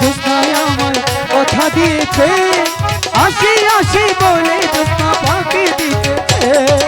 দোস্তায় আমার কথা দিয়েছে। আসি আসি বলে দোস্তা ফাঁকি দিতে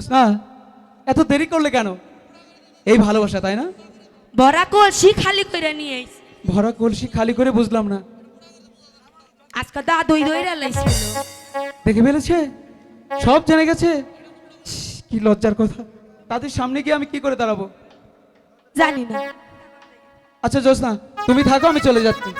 জ্যোৎস্না এত দেরি করলে কেন? এই ভালোবাসা তাই না? বড়া কলসি খালি করে নিয়ে ভরা কলসি খালি করে বুঝলাম না। আজকে দা দই লাইছিল। দেখে ফেলেছে? সব জেনে গেছে? কি লজ্জার কথা। তাদের সামনে গিয়ে আমি কি করে দাঁড়াবো? জানি না। আচ্ছা জ্যোৎস্না তুমি থাকো আমি চলে যাচ্ছি।